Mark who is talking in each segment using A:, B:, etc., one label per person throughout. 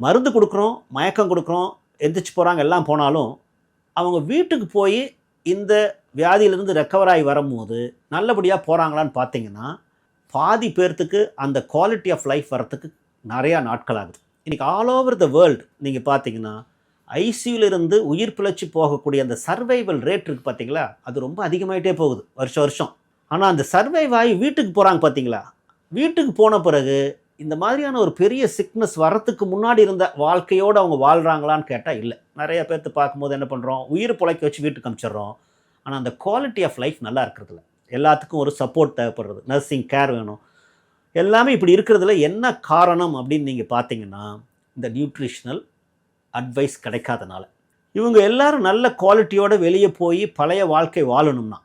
A: மருந்து கொடுக்குறோம் மயக்கம் கொடுக்குறோம் எந்திரிச்சு போகிறாங்க எல்லாம் போனாலும் அவங்க வீட்டுக்கு போய் இந்த வியாதியிலிருந்து ரெக்கவர் ஆகி வரும்போது நல்லபடியாக போகிறாங்களான்னு பார்த்தீங்கன்னா பாதி பேர்த்துக்கு அந்த குவாலிட்டி ஆஃப் லைஃப் வரத்துக்கு நிறையா நாட்கள் ஆகுது. இன்றைக்கி ஆல் ஓவர் த வேர்ல்டு நீங்கள் பார்த்தீங்கன்னா ஐசியூலேருந்து உயிர் பிழைச்சி போகக்கூடிய அந்த சர்வைவல் ரேட் இருக்குது பார்த்தீங்களா அது ரொம்ப அதிகமாகிட்டே போகுது வருஷம் வருஷம். ஆனால் அந்த சர்வைவ் ஆகி வீட்டுக்கு போகிறாங்க பார்த்தீங்களா வீட்டுக்கு போன பிறகு இந்த மாதிரியான ஒரு பெரிய சிக்னஸ் வரத்துக்கு முன்னாடி இருந்த வாழ்க்கையோடு அவங்க வாழ்கிறாங்களான்னு கேட்டால் இல்லை. நிறைய பேர்த்து பார்க்கும்போது என்ன பண்ணுறோம் உயிர் பிழைக்க வச்சு வீட்டுக்கு அனுப்பிச்சிடுறோம் ஆனால் அந்த குவாலிட்டி ஆஃப் லைஃப் நல்லா இருக்கிறதுல எல்லாத்துக்கும் ஒரு சப்போர்ட் தேவைப்படுறது. நர்சிங் கேர் வேணும். எல்லாமே இப்படி இருக்கிறதுல என்ன காரணம் அப்படின்னு நீங்கள் பார்த்தீங்கன்னா இந்த நியூட்ரிஷனல் அட்வைஸ் கிடைக்காதனால. இவங்க எல்லாரும் நல்ல குவாலிட்டியோடு வெளியே போய் பழைய வாழ்க்கை வாழணும்னா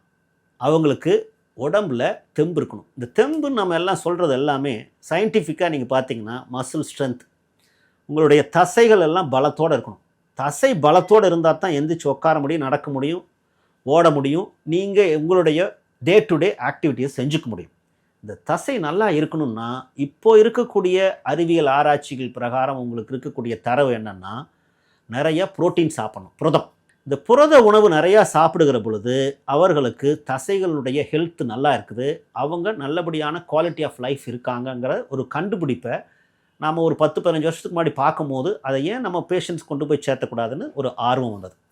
A: அவங்களுக்கு உடம்புல தெம்பு இருக்கணும். இந்த தெம்பு நம்ம எல்லாம் சொல்கிறது எல்லாமே சயின்டிஃபிக்காக நீங்கள் பார்த்தீங்கன்னா மசில் ஸ்ட்ரென்த் உங்களுடைய தசைகள் எல்லாம் பலத்தோடு இருக்கணும். தசை பலத்தோடு இருந்தால் தான் எந்திரிச்சு உட்கார முடியும் நடக்க முடியும் ஓட முடியும். நீங்கள் உங்களுடைய டே டு டே ஆக்டிவிட்டியை செஞ்சுக்க முடியும். இந்த தசை நல்லா இருக்கணும்னா இப்போது இருக்கக்கூடிய அறிவியல் ஆராய்ச்சிகள் பிரகாரம் உங்களுக்கு இருக்கக்கூடிய தரவு என்னென்னா நிறைய புரோட்டீன் சாப்பிடணும். புரதம். இந்த புரத உணவு நிறையா சாப்பிடுகிற பொழுது அவர்களுக்கு தசைகளுடைய ஹெல்த் நல்லா இருக்குது. அவங்க நல்லபடியான குவாலிட்டி ஆஃப் லைஃப் இருக்காங்கங்கிற ஒரு கண்டுபிடிப்பை நாம் ஒரு பத்து பதினஞ்சு வருஷத்துக்கு முன்னாடி பார்க்கும்போது அதை ஏன் நம்ம பேஷண்ட்ஸ் கொண்டு போய் சேர்த்தக்கூடாதுன்னு ஒரு ஆர்வம் வந்தது.